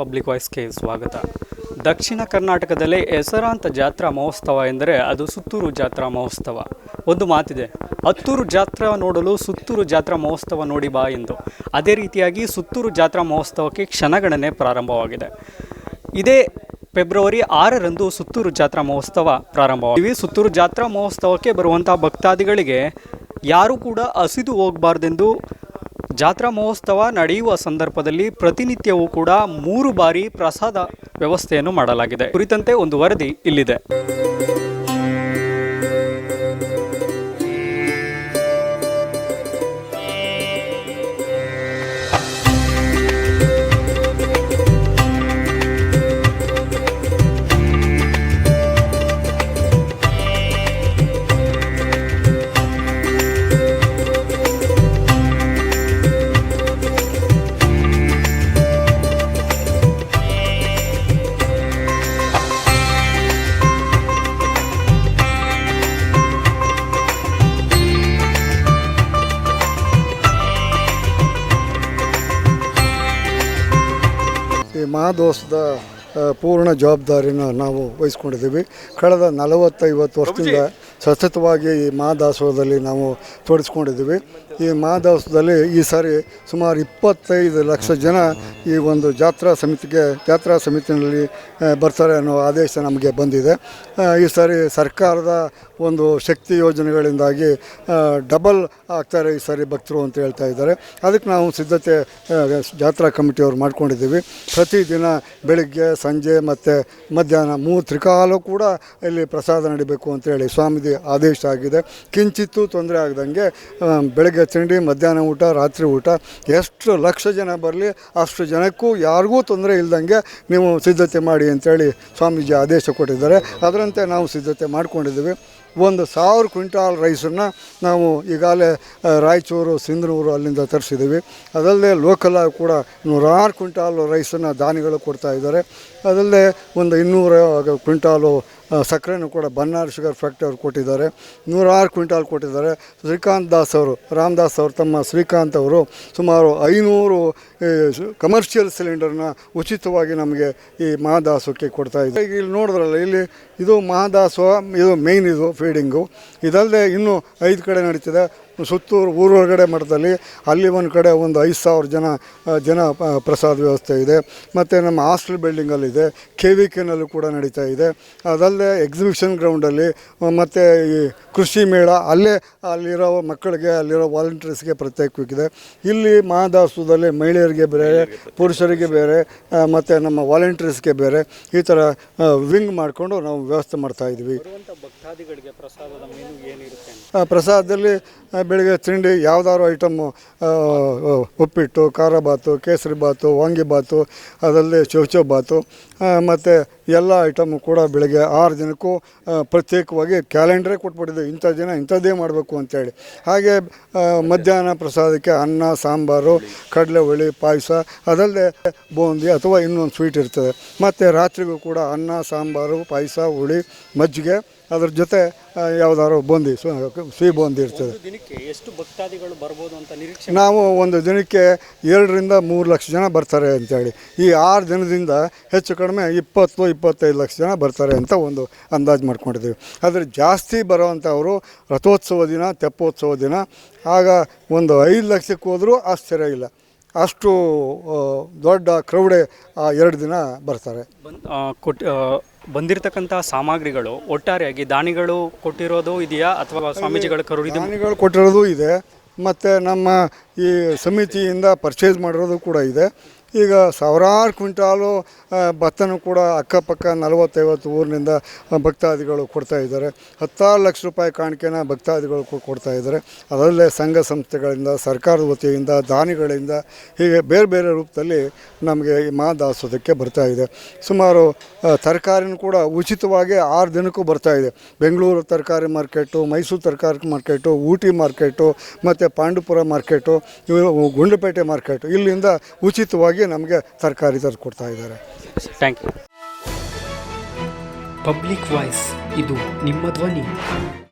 Public ವಾಯ್ಸ್ಗೆ ಸ್ವಾಗತ. ದಕ್ಷಿಣ ಕರ್ನಾಟಕದಲ್ಲಿ ಹೆಸರಾಂತ ಜಾತ್ರಾ ಮಹೋತ್ಸವ ಎಂದರೆ ಅದು ಸುತ್ತೂರು ಜಾತ್ರಾ ಮಹೋತ್ಸವ. ಒಂದು ಮಾತಿದೆ, ಹತ್ತೂರು ಜಾತ್ರಾ ನೋಡಲು ಸುತ್ತೂರು ಜಾತ್ರಾ ಮಹೋತ್ಸವ ನೋಡಿ ಬಾ ಎಂದು. ಅದೇ ರೀತಿಯಾಗಿ ಸುತ್ತೂರು ಜಾತ್ರಾ ಮಹೋತ್ಸವಕ್ಕೆ ಕ್ಷಣಗಣನೆ ಪ್ರಾರಂಭವಾಗಿದೆ. ಇದೇ ಫೆಬ್ರವರಿ ಆರರಂದು ಸುತ್ತೂರು ಜಾತ್ರಾ ಮಹೋತ್ಸವ ಪ್ರಾರಂಭವಾಗಿದೆ. ಸುತ್ತೂರು ಜಾತ್ರಾ ಮಹೋತ್ಸವಕ್ಕೆ ಬರುವಂಥ ಭಕ್ತಾದಿಗಳಿಗೆ ಯಾರೂ ಕೂಡ ಹಸಿದು ಹೋಗಬಾರ್ದೆಂದು ಜಾತ್ರಾ ಮಹೋತ್ಸವ ನಡೆಯುವ ಸಂದರ್ಭದಲ್ಲಿ ಪ್ರತಿನಿತ್ಯವೂ ಕೂಡ ಮೂರು ಬಾರಿ ಪ್ರಸಾದ ವ್ಯವಸ್ಥೆಯನ್ನು ಮಾಡಲಾಗಿದೆ. ಕುರಿತಂತೆ ಒಂದು ವರದಿ ಇಲ್ಲಿದೆ. ಈ ಮಹಾದೋಸದ ಪೂರ್ಣ ಜವಾಬ್ದಾರಿನ ನಾವು ವಹಿಸ್ಕೊಂಡಿದ್ದೀವಿ. ಕಳೆದ ನಲವತ್ತೈವತ್ತು ವರ್ಷದಿಂದ ಸತತವಾಗಿ ಈ ಮಹಾದಾಸೋಹದಲ್ಲಿ ನಾವು ತೋಡಿಸ್ಕೊಂಡಿದ್ದೀವಿ ಈ ಮಹಾದಾಸದಲ್ಲಿ ಈ ಸಾರಿ ಸುಮಾರು ಇಪ್ಪತ್ತೈದು ಲಕ್ಷ ಜನ ಈ ಒಂದು ಜಾತ್ರಾ ಸಮಿತಿಗೆ, ಜಾತ್ರಾ ಸಮಿತಿನಲ್ಲಿ ಬರ್ತಾರೆ ಅನ್ನೋ ಆದೇಶ ನಮಗೆ ಬಂದಿದೆ. ಈ ಸಾರಿ ಸರ್ಕಾರದ ಒಂದು ಶಕ್ತಿ ಯೋಜನೆಗಳಿಂದಾಗಿ ಡಬಲ್ ಆಗ್ತಾರೆ ಈ ಸಾರಿ ಭಕ್ತರು ಅಂತ ಹೇಳ್ತಾ ಇದ್ದಾರೆ. ಅದಕ್ಕೆ ನಾವು ಸಿದ್ಧತೆ ಜಾತ್ರಾ ಕಮಿಟಿಯವರು ಮಾಡ್ಕೊಂಡಿದ್ದೀವಿ. ಪ್ರತಿದಿನ ಬೆಳಿಗ್ಗೆ, ಸಂಜೆ ಮತ್ತು ಮಧ್ಯಾಹ್ನ ಮೂರು ತ್ರಿಕಾಲು ಕೂಡ ಇಲ್ಲಿ ಪ್ರಸಾದ ನಡಿಬೇಕು ಅಂತೇಳಿ ಸ್ವಾಮಿದಿ ಆದೇಶ ಆಗಿದೆ. ಕಿಂಚಿತ್ತೂ ತೊಂದರೆ ಆಗದಂಗೆ ಬೆಳಗ್ಗೆ ತಿಂಡಿ, ಮಧ್ಯಾಹ್ನ ಊಟ, ರಾತ್ರಿ ಊಟ, ಎಷ್ಟು ಲಕ್ಷ ಜನ ಬರಲಿ, ಅಷ್ಟು ಜನಕ್ಕೂ ಯಾರಿಗೂ ತೊಂದರೆ ಇಲ್ದಂಗೆ ನೀವು ಸಿದ್ಧತೆ ಮಾಡಿ ಅಂತೇಳಿ ಸ್ವಾಮೀಜಿ ಆದೇಶ ಕೊಟ್ಟಿದ್ದಾರೆ. ಅದರಂತೆ ನಾವು ಸಿದ್ಧತೆ ಮಾಡ್ಕೊಂಡಿದ್ದೀವಿ. ಒಂದು ಸಾವಿರ ಕ್ವಿಂಟಾಲ್ ರೈಸನ್ನು ನಾವು ಈಗಾಗಲೇ ರಾಯಚೂರು, ಸಿಂಧನೂರು ಅಲ್ಲಿಂದ ತರಿಸಿದ್ದೀವಿ. ಅದಲ್ಲದೆ ಲೋಕಲ್ ಆಗಿ ಕೂಡ ನೂರಾರು ಕ್ವಿಂಟಾಲ್ ರೈಸನ್ನು ದಾನಿಗಳು ಕೊಡ್ತಾ ಇದ್ದಾರೆ. ಅದಲ್ಲದೆ ಒಂದು ಇನ್ನೂರ ಕ್ವಿಂಟಾಲು ಸಕ್ಕರೆನೂ ಕೂಡ ಬನ್ನಾರ್ ಶುಗರ್ ಫ್ಯಾಕ್ಟ್ರಿ ಅವರು ಕೊಟ್ಟಿದ್ದಾರೆ. ನೂರಾರು ಕ್ವಿಂಟಾಲ್ ಕೊಟ್ಟಿದ್ದಾರೆ. ಶ್ರೀಕಾಂತ್ ದಾಸ್ ಅವರು, ರಾಮದಾಸ್ ಅವರು, ತಮ್ಮ ಶ್ರೀಕಾಂತ್ ಅವರು ಸುಮಾರು ಐನೂರು ಕಮರ್ಷಿಯಲ್ ಸಿಲಿಂಡರ್ನ ಉಚಿತವಾಗಿ ನಮಗೆ ಈ ಮಹಾದಾಸೋಕ್ಕೆ ಕೊಡ್ತಾ ಇದ್ದಾರೆ. ಇಲ್ಲಿ ನೋಡಿದ್ರಲ್ಲ, ಇಲ್ಲಿ ಇದು ಮಹಾದಾಸೋಹ, ಇದು ಮೇಯ್ನ್ ಇದು ಫೀಡಿಂಗು. ಇದಲ್ಲದೆ ಇನ್ನೂ ಐದು ಕಡೆ ನಡೀತಿದೆ. ಸುತ್ತೂರು ಊರೊಳಗಡೆ ಮಠದಲ್ಲಿ ಅಲ್ಲಿ ಒಂದು ಕಡೆ ಒಂದು ಐದು ಸಾವಿರ ಜನ ಜನ ಪ್ರಸಾದ ವ್ಯವಸ್ಥೆ ಇದೆ. ಮತ್ತು ನಮ್ಮ ಹಾಸ್ಟೆಲ್ ಬಿಲ್ಡಿಂಗಲ್ಲಿದೆ ಕೆ ವಿ ಕೆನಲ್ಲೂ ಕೂಡ ನಡೀತಾ ಇದೆ. ಅದಲ್ಲದೆ ಎಕ್ಸಿಬಿಷನ್ ಗ್ರೌಂಡಲ್ಲಿ ಮತ್ತು ಈ ಕೃಷಿ ಮೇಳ ಅಲ್ಲೇ ಅಲ್ಲಿರೋ ಮಕ್ಕಳಿಗೆ ಅಲ್ಲಿರೋ ವಾಲಂಟಿಯರ್ಸ್ಗೆ ಪ್ರತ್ಯೇಕವಾಗಿದೆ. ಇಲ್ಲಿ ಮಹಾದಾಸದಲ್ಲಿ ಮಹಿಳೆಯರಿಗೆ ಬೇರೆ ಪುರುಷರಿಗೆ ಬೇರೆ ಮತ್ತು ನಮ್ಮ ವಾಲಂಟಿಯರ್ಸ್ಗೆ ಬೇರೆ ಈ ಥರ ವಿಂಗ್ ಮಾಡಿಕೊಂಡು ನಾವು ವ್ಯವಸ್ಥೆ ಮಾಡ್ತಾ ಇದ್ವಿ ಬರುವಂಥ ಭಕ್ತಾದಿಗಳಿಗೆ ಪ್ರಸಾದದ ಮೆನು ಏನಿರುತ್ತೆ ಆ, ಪ್ರಸಾದದಲ್ಲಿ ಬೆಳಿಗ್ಗೆ ತಿಂಡಿ ಯಾವುದಾದ್ರು ಐಟಮ್ಮು ಉಪ್ಪಿಟ್ಟು ಖಾರ ಬಾತು ಕೇಸರಿ ಬಾತು ವಾಂಗಿ ಅದರಲ್ಲಿ ಚೌಚೌ ಬಾತು ಮತ್ತು ಎಲ್ಲ ಐಟಮು ಕೂಡ ಬೆಳಗ್ಗೆ ಆರು ದಿನಕ್ಕೂ ಪ್ರತ್ಯೇಕವಾಗಿ ಕ್ಯಾಲೆಂಡ್ರೇ ಕೊಟ್ಬಿಟ್ಟಿದ್ದೆ ಇಂಥ ದಿನ ಇಂಥದ್ದೇ ಮಾಡಬೇಕು ಅಂತೇಳಿ. ಹಾಗೆ ಮಧ್ಯಾಹ್ನ ಪ್ರಸಾದಕ್ಕೆ ಅನ್ನ ಸಾಂಬಾರು ಕಡಲೆ ಹುಳಿ ಪಾಯಸ ಅದಲ್ಲದೆ ಬೂಂದಿ ಅಥವಾ ಇನ್ನೊಂದು ಸ್ವೀಟ್ ಇರ್ತದೆ. ಮತ್ತು ರಾತ್ರಿಗೂ ಕೂಡ ಅನ್ನ ಸಾಂಬಾರು ಪಾಯಸ ಹುಳಿ ಮಜ್ಜಿಗೆ ಅದ್ರ ಜೊತೆ ಯಾವ್ದಾದ್ರು ಬೂಂದಿ ಸಿಹಿ ಬೂಂದಿ ಇರ್ತದೆ. ಎಷ್ಟು ಭಕ್ತಾದಿಗಳು ಬರ್ಬೋದು ಅಂತ ನಿರೀಕ್ಷೆ? ನಾವು ಒಂದು ದಿನಕ್ಕೆ ಎರಡರಿಂದ ಮೂರು ಲಕ್ಷ ಜನ ಬರ್ತಾರೆ ಅಂತೇಳಿ. ಈ ಆರು ದಿನದಿಂದ ಹೆಚ್ಚು ಕಡಿಮೆ ಇಪ್ಪತ್ತು ಇಪ್ಪತ್ತೈದು ಲಕ್ಷ ಜನ ಬರ್ತಾರೆ ಅಂತ ಒಂದು ಅಂದಾಜು ಮಾಡ್ಕೊಂಡಿದ್ದೀವಿ. ಆದರೆ ಜಾಸ್ತಿ ಬರೋವಂಥವರು ರಥೋತ್ಸವ ದಿನ ತೆಪ್ಪೋತ್ಸವ ದಿನ ಆಗ ಒಂದು ಐದು ಲಕ್ಷಕ್ಕೆ ಹೋದರೂ ಆಶ್ಚರ್ಯ ಇಲ್ಲ. ಅಷ್ಟು ದೊಡ್ಡ ಕ್ರೌಡೆ ಆ ಎರಡು ದಿನ ಬರ್ತಾರೆ. ಕೊಟ್ಟ ಬಂದಿರತಕ್ಕಂಥ ಸಾಮಗ್ರಿಗಳು ಒಟ್ಟಾರೆಯಾಗಿ ದಾನಿಗಳು ಕೊಟ್ಟಿರೋದು ಇದೆಯಾ ಅಥವಾ ಸ್ವಾಮೀಜಿಗಳ ಖರೀದಿ ದಾನಿಗಳು ಕೊಟ್ಟಿರೋದು ಇದೆ. ಮತ್ತು ನಮ್ಮ ಈ ಸಮಿತಿಯಿಂದ ಪರ್ಚೇಸ್ ಮಾಡಿರೋದು ಕೂಡ ಇದೆ. ಈಗ ಸಾವಿರಾರು ಕ್ವಿಂಟಾಲು ಭತ್ತನು ಕೂಡ ಅಕ್ಕಪಕ್ಕ ನಲವತ್ತೈವತ್ತು ಊರಿನಿಂದ ಭಕ್ತಾದಿಗಳು ಕೊಡ್ತಾ ಇದ್ದಾರೆ. ಹತ್ತಾರು ಲಕ್ಷ ರೂಪಾಯಿ ಕಾಣಿಕೆನ ಭಕ್ತಾದಿಗಳು ಕೊಡ್ತಾ ಇದ್ದಾರೆ. ಅದರಲ್ಲೇ ಸಂಘ ಸಂಸ್ಥೆಗಳಿಂದ, ಸರ್ಕಾರದ ವತಿಯಿಂದ, ದಾನಿಗಳಿಂದ, ಹೀಗೆ ಬೇರೆ ಬೇರೆ ರೂಪದಲ್ಲಿ ನಮಗೆ ಈ ಮಹಾದಾಸೋದಕ್ಕೆ ಬರ್ತಾ ಇದೆ. ಸುಮಾರು ತರಕಾರಿನೂ ಕೂಡ ಉಚಿತವಾಗಿ ಆರು ದಿನಕ್ಕೂ ಬರ್ತಾ ಇದೆ. ಬೆಂಗಳೂರು ತರಕಾರಿ ಮಾರ್ಕೆಟು, ಮೈಸೂರು ತರಕಾರಿ ಮಾರ್ಕೆಟು, ಊಟಿ ಮಾರ್ಕೆಟು, ಮತ್ತು ಪಾಂಡುಪುರ ಮಾರ್ಕೆಟು, ಇವು ಗುಂಡ್ಲುಪೇಟೆ ಮಾರ್ಕೆಟು. ಇಲ್ಲಿಂದ ಉಚಿತವಾಗಿ ನಮಗೆ ತರಕಾರಿ ತಂದು ಕೊಡ್ತಾ ಇದ್ದಾರೆ. ಥ್ಯಾಂಕ್ ಯು ಪಬ್ಲಿಕ್ ವಾಯ್ಸ್ ಇದು ನಿಮ್ಮ ಧ್ವನಿ.